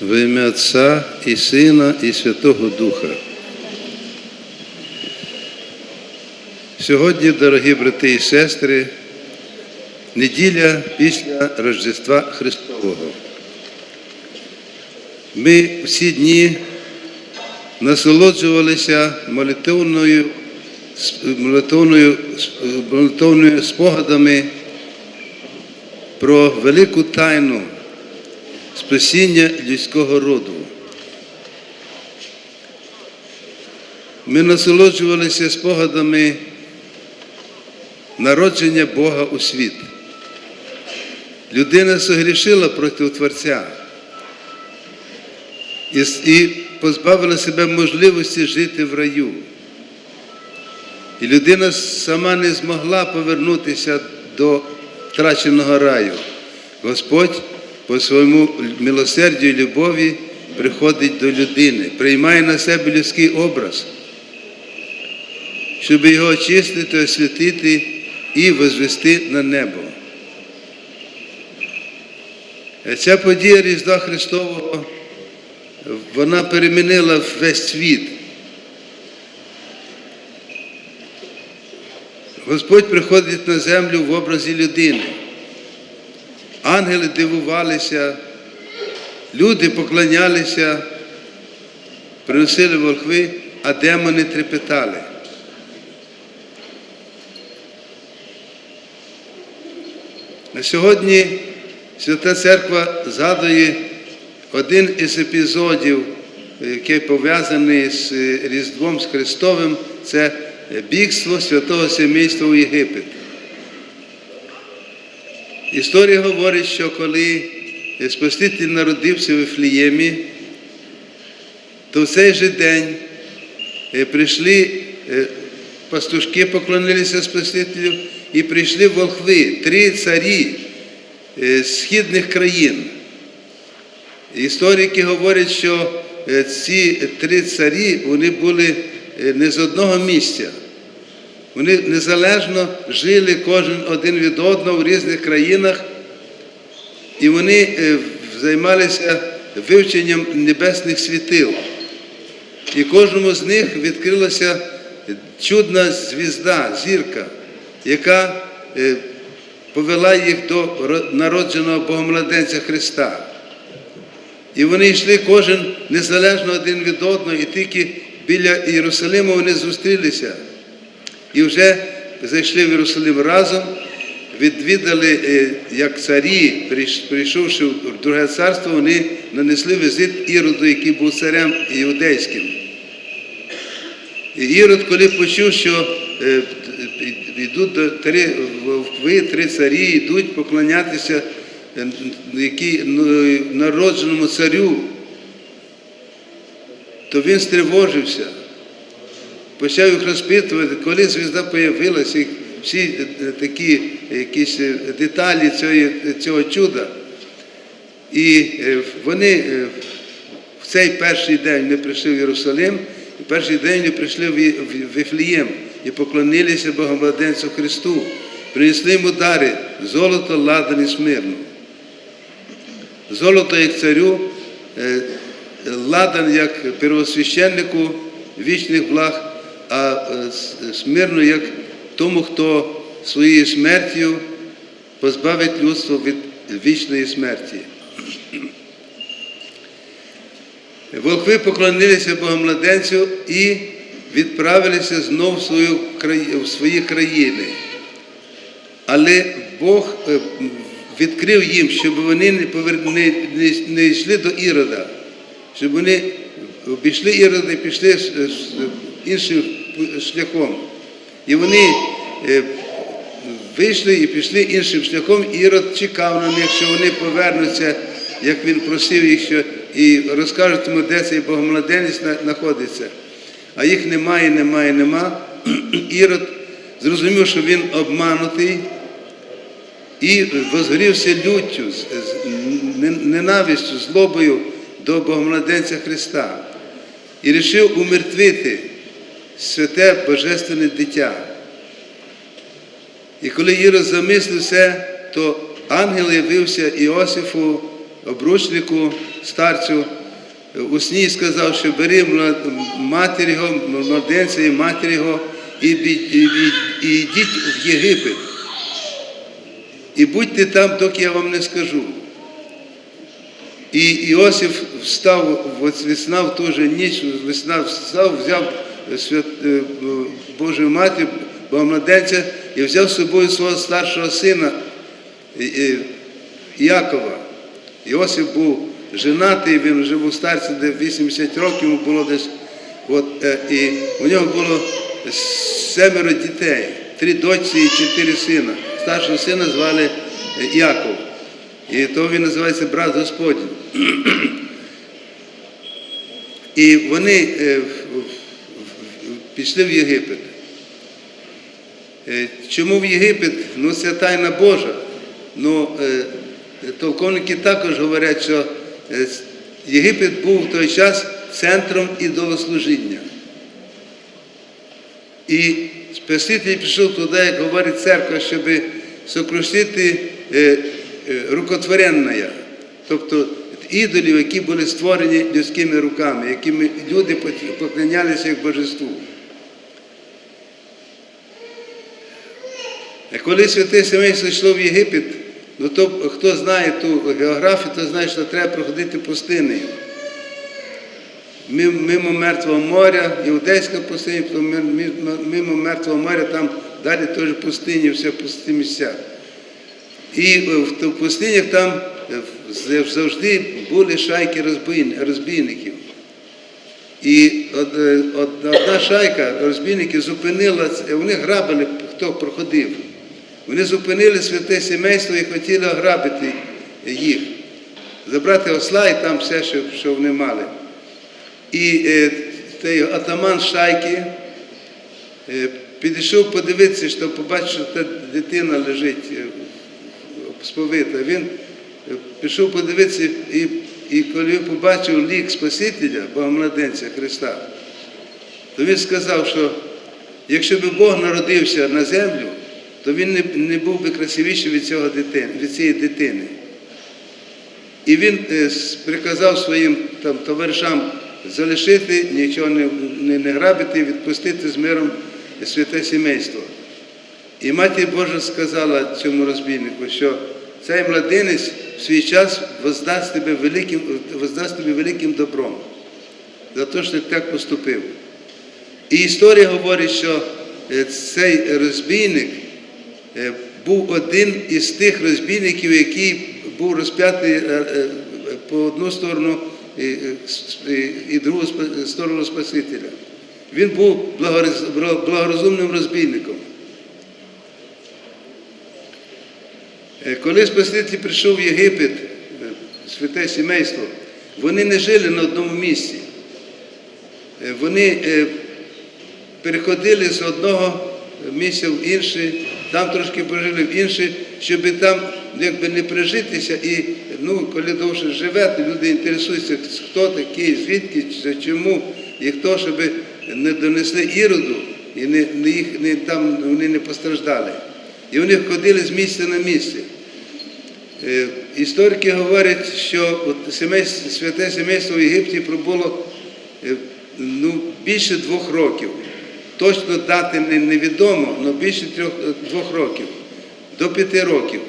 В ім'я Отця і Сина, і Святого Духа. Сьогодні, дорогі брати і сестри, неділя після Рождества Христового. Ми всі дні насолоджувалися молитовною, молитовною, молитовною спогадами про велику тайну спасіння людського роду. Ми насолоджувалися спогадами народження Бога у світ. Людина согрішила проти Творця і, позбавила себе можливості жити в раю. І людина сама не змогла повернутися до втраченого раю. Господь по своєму милосердю і любові приходить до людини, приймає на себе людський образ, щоб його очистити, освятити і возвести на небо. Ця подія Різдва Христового, вона перемінила весь світ. Господь приходить на землю в образі людини. Ангели дивувалися, люди поклонялися, приносили волхви, а демони трепетали. На сьогодні Свята Церква згадує один із епізодів, який пов'язаний з Різдвом з Христовим, це бігство святого Семейства у Єгипет. Історія говорить, що коли Спаситель народився в Ефліємі, то в цей же день прийшли пастушки, поклонилися Спасителю, і прийшли волхви, три царі з східних країн. Історики говорять, що ці три царі вони були не з одного місця. Вони незалежно жили кожен один від одного в різних країнах, і вони займалися вивченням небесних світил. І кожному з них відкрилася чудна звізда, зірка, яка повела їх до народженого Богомладенця Христа. І вони йшли кожен незалежно один від одного, і тільки біля Єрусалиму вони зустрілися. І вже зайшли в Єрусалим разом, відвідали, як царі, прийшовши в друге царство, вони нанесли візит Іроду, який був царем іудейським. І Ірод, коли почув, що йдуть три вовкви, три царі, йдуть поклонятися який, народженому царю, то він стривожився почав їх розпитувати, коли звізда появилася, всі такі якісь деталі цього, цього чуда. І вони в цей перший день вони прийшли в Єрусалим, і перший день вони прийшли в Вифлієм і поклонилися Богомладенцю Христу, принесли йому дари, золото, ладан і смирну. Золото як царю, ладан як первосвященнику вічних благ а смирно як тому, хто своєю смертю позбавить людство від вічної смерті. Волхви поклонилися Богомладенцю і відправилися знов в, свою, в свої країни. Але Бог відкрив їм, щоб вони не, повер... не, не йшли до Ірода, щоб вони обійшли Ірода і пішли іншим шляхом. І вони вийшли і пішли іншим шляхом, Ірод чекав на них, що вони повернуться, як він просив їх, що і розкажуть йому, де цей Богомладенець знаходиться. А їх немає, немає, нема. Ірод зрозумів, що він обманутий і возгорівся люттю, ненавистю, злобою до Богомладенця Христа. І вирішив умертвити святе Божественне дитя. І коли Ірод замислився, то ангел явився Іосифу обручнику, старцю, у сні сказав, що бери матір його, младенця і матір його, і, йдіть в Єгипет. І будьте там, доки я вам не скажу. І Іосиф встав, весна в ту же ніч, весна встав, взяв е, Божу матір, Богомладенця і взяв з собою свого старшого сина Якова. Іосиф був женатий, він вже був старцем, де 80 років йому було десь. От, е, і у нього було семеро дітей, три дочці і чотири сина. Старшого сина звали е, Яков. І то він називається брат Господній. І вони пішли в Єгипет. Е, Чому в Єгипет? Ну, це тайна Божа. Ну, е, толковники також говорять, що е, Єгипет був в той час центром ідолослужіння. І Спаситель пішов туди, як говорить церква, щоб сокрушити е, тобто ідолів, які були створені людськими руками, якими люди поклонялися як божеству. Коли святе сімейство йшло в Єгипет, ну то хто знає ту географію, то знає, що треба проходити пустинею. Мимо, Мертвого моря, Іудейська пустиня, мимо, Мертвого моря, там далі теж пустині, все пусті місця. І в пустинях там е, завжди були шайки розбійників. І е, од- одна шайка розбійників зупинила, вони грабили, хто проходив. Вони зупинили святе сімейство і хотіли ограбити їх, забрати осла і там все, що, що вони мали. І е, цей атаман шайки е, підійшов подивитися, що побачив, що та дитина лежить е, сповита. Він е, пішов подивитися, і, і коли побачив лік Спасителя, Богомладенця Христа, то він сказав, що якщо б Бог народився на землю, то він не, не був би красивіший від, цього дитини, від цієї дитини. І він е, приказав своїм там, товаришам залишити, нічого не, не, не грабити, відпустити з миром святе сімейство. І матір Божа сказала цьому розбійнику, що цей младенець в свій час воздасть тебе великим, воздасть тобі великим добром за те, що ти так поступив. І історія говорить, що е, цей розбійник був один із тих розбійників, який був розп'ятий е, е, по одну сторону і, е, другу сторону Спасителя. Він був благорозумним розбійником. Е, Коли Спаситель прийшов в Єгипет, е, святе сімейство, вони не жили на одному місці. Е, Вони е, переходили з одного місця в інше, там трошки пожили в інше, щоб там якби не прижитися. І ну, коли довше живете, люди інтересуються, хто такий, звідки, чому, і хто, щоб не донесли іроду, і не, не їх не, там вони не постраждали. І вони ходили з місця на місце. Е, Історики говорять, що от сімейство, святе сімейство в Єгипті пробуло е, ну, більше двох років. Точно дати не- невідомо, але більше трьох, е, двох років, до п'яти років.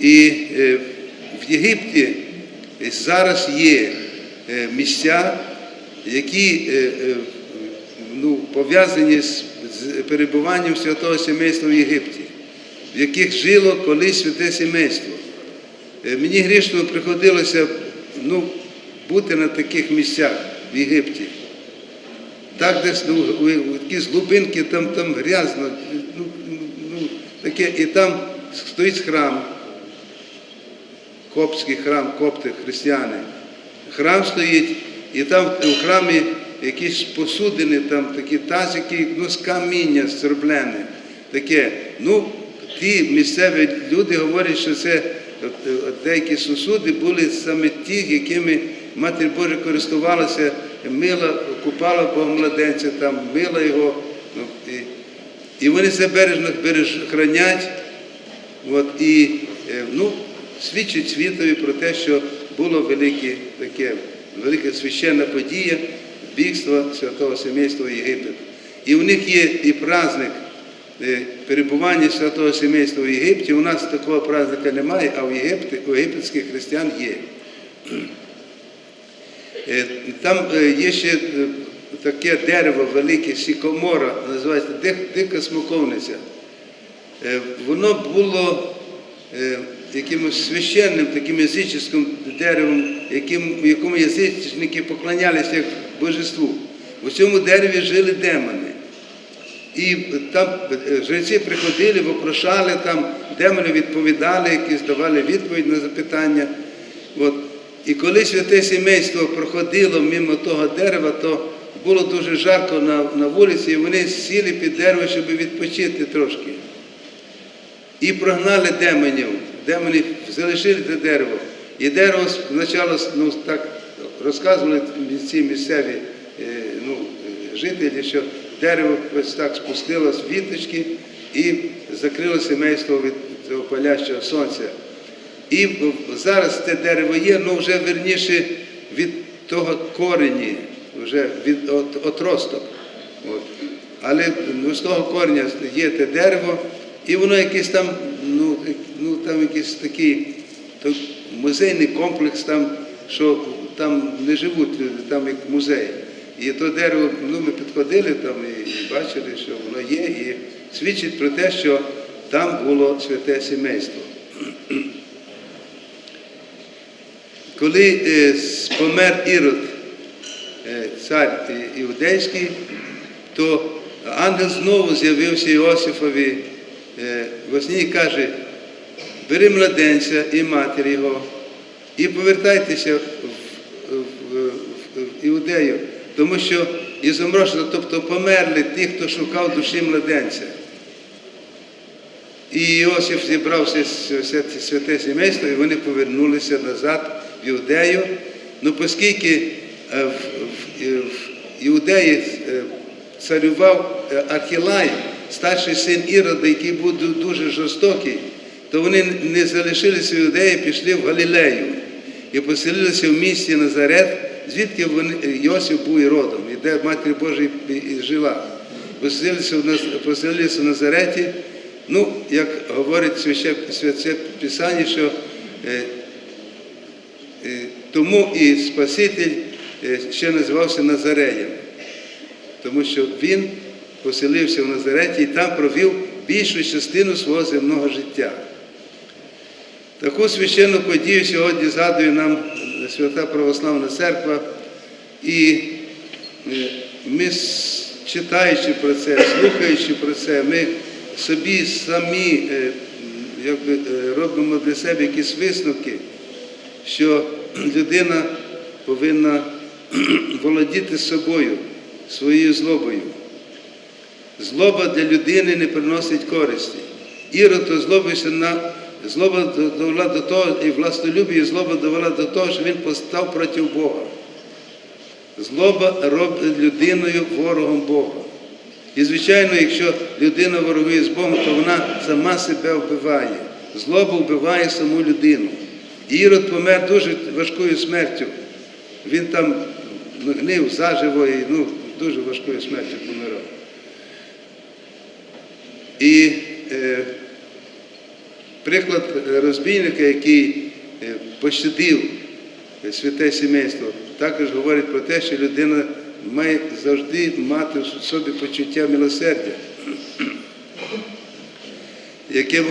І е, в Єгипті зараз є е, місця, які ну, пов'язані з, перебуванням святого сімейства в Єгипті, в яких жило колись святе сімейство. Мені грішно приходилося ну, бути на таких місцях в Єгипті. Так десь ну, у- якісь глибинки, там, там грязно, ну, ну, таке, і там стоїть храм, коптський храм, копти, християни. Храм стоїть, і там у храмі якісь посудини, там такі тазики, ну, з каміння зроблене. Таке. Ну, ті місцеві люди говорять, що це деякі сусуди були саме ті, якими Матір Божа користувалася, мила, купала Богомладенця, там, мила його. Ну, і, і вони це бережно береж, хранять. От, і, е, ну, свідчить світові про те, що було велике, таке, велика священна подія бігства святого сімейства в Єгипет. І у них є і праздник е, перебування святого сімейства в Єгипті. У нас такого праздника немає, а в Єгипті, у єгипетських християн є. Е, Там е, є ще е, таке дерево велике, сікомора, називається дик- дика смоковниця. Воно було якимось священним, таким язичським деревом, яким, якому язичники поклонялися як божеству. У цьому дереві жили демони. І там жреці приходили, вопрошали, там демони відповідали, якісь давали відповідь на запитання. От. І коли святе сімейство проходило мимо того дерева, то було дуже жарко на, на вулиці, і вони сіли під дерево, щоб відпочити трошки. І прогнали демонів. Демони залишили те дерево. І дерево спочатку ну, так розказували ці місцеві е, ну, жителі, що дерево ось так спустилось в віточки і закрило сімейство від цього палящого сонця. І зараз те дерево є, ну вже верніше від того корені, вже від от, отросток. От. Але ну, з того кореня є те дерево, і воно якийсь там, ну, ну там якийсь такий то музейний комплекс, там, що там не живуть там як музей. І то дерево, ну ми підходили там і, і бачили, що воно є, і свідчить про те, що там було святе сімейство. Коли е, помер Ірод, е, цар іудейський, то ангел знову з'явився Іосифові е, во сні і каже, бери младенця і матір його, і повертайтеся в, в, в, в Іудею, тому що і тобто померли ті, хто шукав душі младенця. І Іосиф зібрав все все святе сімейство, і вони повернулися назад в Іудею. Ну, оскільки е, в, в, в Іудеї е, царював е, Архілай, старший син Ірода, який був дуже жорстокий, то вони не залишилися в Іудеї, пішли в Галілею і поселилися в місті Назарет, звідки вони, Йосиф був і родом, і де Матір Божа і, жила. Поселилися в, поселилися в Назареті. Ну, як говорить святе Писання, що тому і Спаситель е, ще називався Назареєм, тому що він поселився в Назареті і там провів більшу частину свого земного життя. Таку священну подію сьогодні згадує нам Свята Православна Церква, і е, ми, читаючи про це, слухаючи про це, ми собі самі е, якби, робимо для себе якісь висновки, що людина повинна володіти собою, своєю злобою. Злоба для людини не приносить користі. Ірод озлобився на злоба довела до того, і властолюбі, і злоба довела до того, що він постав проти Бога. Злоба робить людиною ворогом Бога. І, звичайно, якщо людина ворогує з Богом, то вона сама себе вбиває. Злоба вбиває саму людину. Ірод помер дуже важкою смертю. Він там ну, гнив заживо і ну, дуже важкою смертю помирав. І е, приклад розбійника, який е, пощадив святе сімейство, також говорить про те, що людина має завжди мати в собі почуття милосердя, яке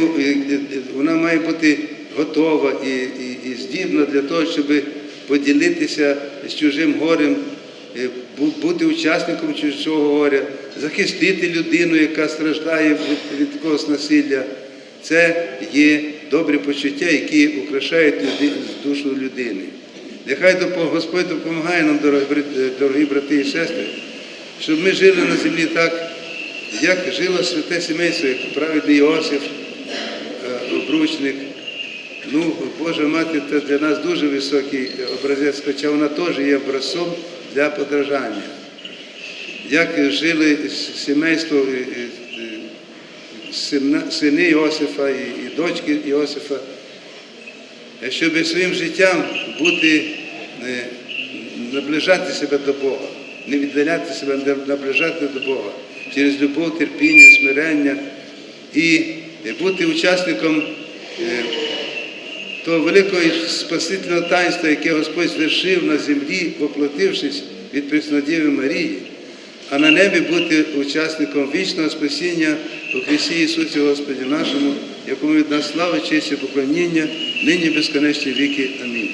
вона має бути готова і, і, і здібна для того, щоб поділитися з чужим горем, е, бути учасником чужого горя, захистити людину, яка страждає від, від якогось насилля. Це є добрі почуття, які украшають люди- душу людини. Нехай Господь допомагає нам, дорогі, дорогі брати і сестри, щоб ми жили на землі так, як жило святе сімейство, як праведний Іосиф, е, обручник. Ну, Божа мати це для нас дуже високий образець, хоча вона теж є образцом для подражання. Як жили сімейство е, е, е, сини Іосифа і, дочки Іосифа. щоб своїм життям бути, е, наближати себе до Бога, не віддаляти себе, наближати до Бога через любов, терпіння, смирення і бути учасником е, того великого спасительного таїнства, яке Господь звершив на землі, воплотившись від Преснодіви Марії, а на небі бути учасником вічного спасіння у Христі Ісусі Господі нашому, якому від нас слава, честь і поклоніння, нині безконечні віки. Амінь.